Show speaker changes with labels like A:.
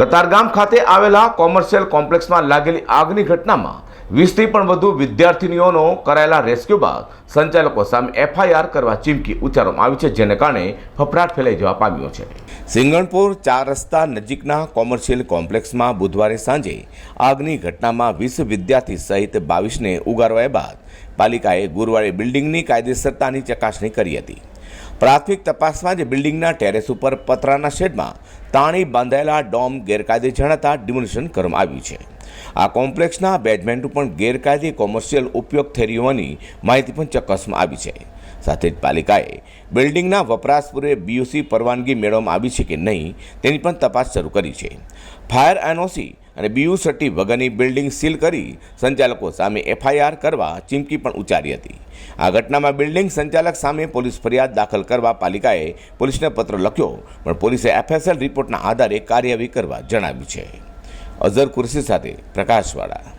A: કતારગામ ખાતે આવેલા કોમર્શિયલ કોમ્પ્લેક્સમાં લાગેલી આગની ઘટનામાં વીસથી પણ વધુ વિદ્યાર્થીનીઓનો કરાયેલા રેસ્ક્યુ બાદ સંચાલકો સામે એફઆઈઆર કરવા ચીમકી ઉચ્ચારવામાં આવી છે, જેને કારણે ફફડાટ ફેલાઈ જવા પામ્યો છે. સિંગણપુર ચાર રસ્તા નજીકના કોમર્શિયલ કોમ્પ્લેક્સમાં બુધવારે સાંજે આગની ઘટનામાં વીસ વિદ્યાર્થી સહિત બાવીસને ઉગારવાયા બાદ પાલિકાએ ગુરુવારે બિલ્ડિંગની કાયદેસરતાની ચકાસણી કરી હતી. પ્રાથમિક તપાસમાં જ બિલ્ડિંગના ટેરેસ ઉપર પતરાના શેડમાં તાણી બાંધાયેલા ડોમ ગેરકાયદે જણાતા ડિમોલિશન કરવામાં આવ્યું છે. આ કોમ્પ્લેક્સના બેઝમેન્ટનું પણ ગેરકાયદે કોમર્શિયલ ઉપયોગ થઈ રહ્યો હોવાની માહિતી પણ ચકાસવામાં આવી છે. સાથે જ પાલિકાએ બિલ્ડિંગના વપરાશ પૂર્વે બીયુસી પરવાનગી મેળવવામાં આવી છે કે નહીં તેની પણ તપાસ શરૂ કરી છે. ફાયર એનઓસી અને બીયુ સટ્ટી વગરની બિલ્ડિંગ સીલ કરી સંચાલકો સામે એફઆઈઆર કરવા ચીમકી પણ ઉચ્ચારી હતી. આ ઘટનામાં બિલ્ડિંગ સંચાલક સામે પોલીસ ફરિયાદ દાખલ કરવા પાલિકાએ પોલીસને પત્ર લખ્યો, પણ પોલીસે એફએસએલ રિપોર્ટના આધારે કાર્યવાહી કરવા જણાવ્યું છે. અઝર કુરશી સાથે પ્રકાશવાળા.